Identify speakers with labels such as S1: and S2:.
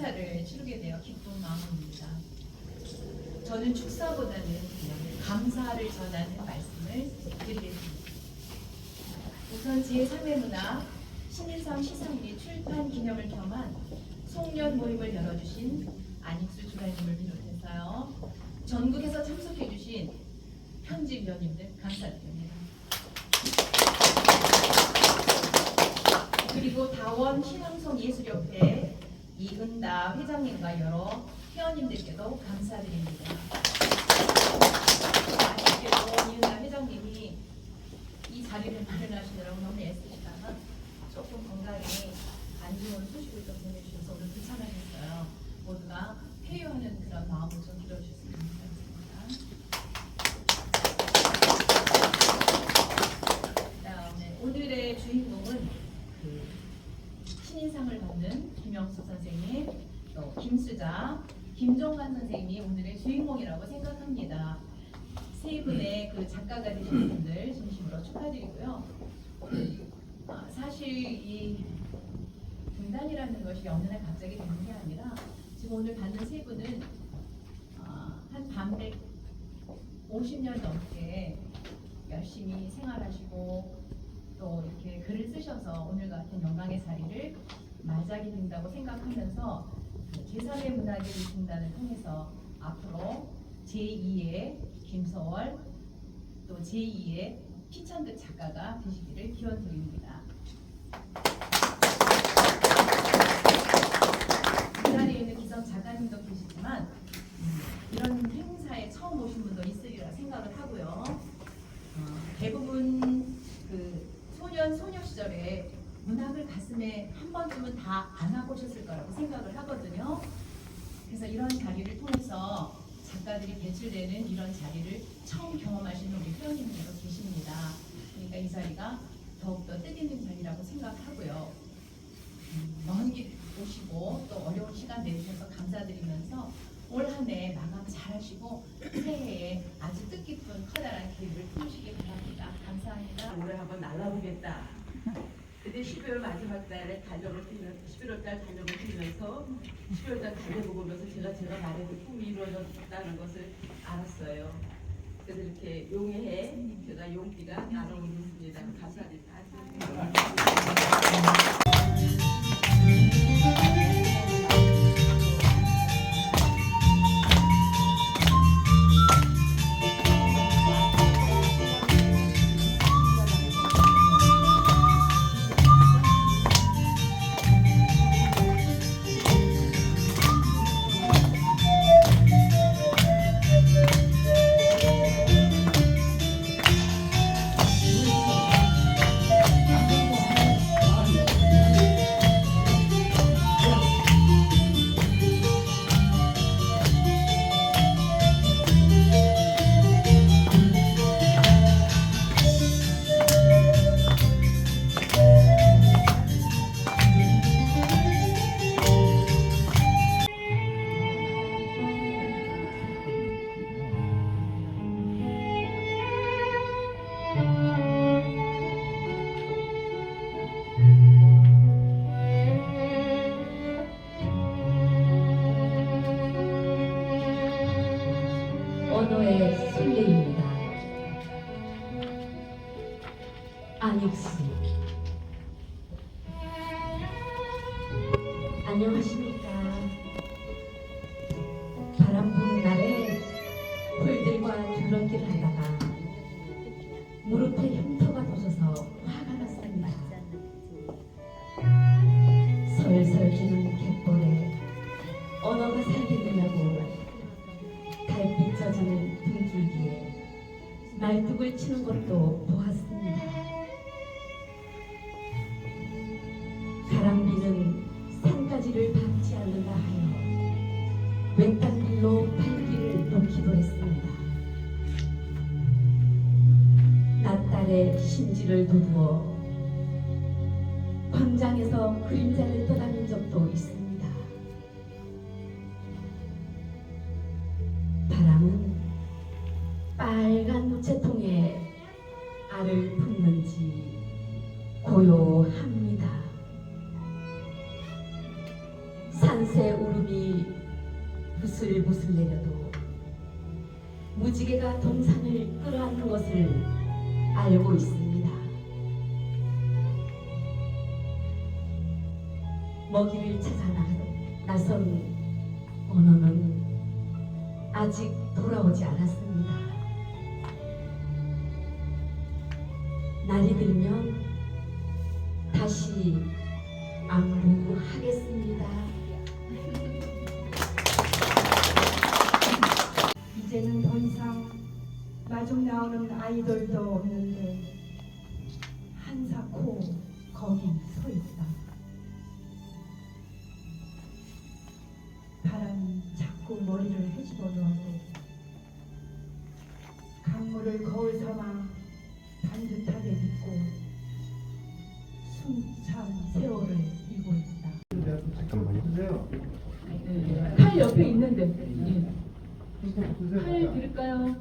S1: 행사를 치르게 되어 기쁜 마음입니다. 저는 축사보다는 감사를 전하는 말씀을 드리겠습니다. 우선 제3회 문화 신인상 시상리 출판 기념을 겸한 송년 모임을 열어주신 안익수 주관님을 비롯해서요 전국에서 참석해주신 편집위원님들 감사드립니다. 그리고 다원 신앙성 예술협회 이은다 회장님과 여러 회원님들께도 감사드립니다. 아쉽게도 이은다 회장님이 이 자리를 마련하시느라고 너무 애쓰시다가 조금 건강에 안 좋은 소식을 좀 전해주셔서 오늘 불참하셨어요. 모두가 회유하는 그런 마음을 좀 들어주셨으면 좋겠습니다. 그다음에 오늘의 주인공은 그 신인상을 받는 김영수 선생님, 또 김수자, 김종관 선생님이 오늘의 주인공이라고 생각합니다. 세 분의 그 작가가 되신 분들 진심으로 축하드리고요. 아, 사실 이 등단이라는 것이 어느 날 갑자기 되는 게 아니라 지금 오늘 받는 세 분은 아, 한 반백 50년 넘게 열심히 생활하시고 또 이렇게 글을 쓰셔서 오늘 같은 영광의 자리를 맞이하게 된다고 생각하면서 제3의 문화계를 등단을 통해서 앞으로 제2의 김서월 또 제2의 피천득 작가가 되시기를 기원 드립니다. 이 자리에 있는 기성 작가님도 계시지만 음, 이런 행사에 처음 오신 분도 있으리라 생각을 하고요. 어, 대부분 그 소년 문학을 가슴에 한 번쯤은 다 안아보셨을 거라고 생각을 하거든요. 그래서 이런 자리를 통해서 작가들이 배출되는 이런 자리를 처음 경험하시는 우리 회원님들도 계십니다. 그러니까 이 자리가 더욱더 뜻있는 자리라고 생각하고요. 음, 먼길 오시고 또 어려운 시간 내주셔서 감사드리면서 올 한 해 마감 잘 하시고 새해에 아주 뜻깊은 커다란 기회를 품으시기 바랍니다. 감사합니다.
S2: 올해 한번 날라보겠다. 그때 12월 마지막 달에 달력을 뛰면 11월 달 달력을 뛰면서 12월 달 달력을 보면서 제가 제가 말해도 꿈이 이루어졌다는 것을 알았어요. 그래서 이렇게 용해해 제가 용기가 날아오고 있습니다. 감사합니다.
S3: 언어의 순례입니다. 안익수 안녕하십니까. 바람 부는 날에 풀들과 줄넘기를 하다가 무릎에 흉터가 돋아서 화가 났습니다. 설설 지는 갯벌에 언어가 살겠느냐고 말뚝을 치는 것도 보았습니다. 가랑비는 산가지를 밟지 않는다 하여 외딴 길로 발길을 놓기도 했습니다. 낯달에 심지를 돋우어 광장에서 그림자를 떠다닌 적도 있습니다. 바람은 빨간 무채통에 알을 품는지 고요합니다. 산 산새 울음이 부슬부슬 내려도 무지개가 동산을 끌어안는 것을 알고 있습니다. 먹이를 찾아 나- 나선 언어는 아직 돌아오지 않았습니다. 날이 들면 다시 안부하겠습니다.
S4: 이제는 더 이상 마중 나오는 아이돌도 없는데 한사코 거기 서 있다. 바람이 자꾸 머리를 헤집어 놓았고 강물을 거울 삼아
S1: 칼 드릴까요?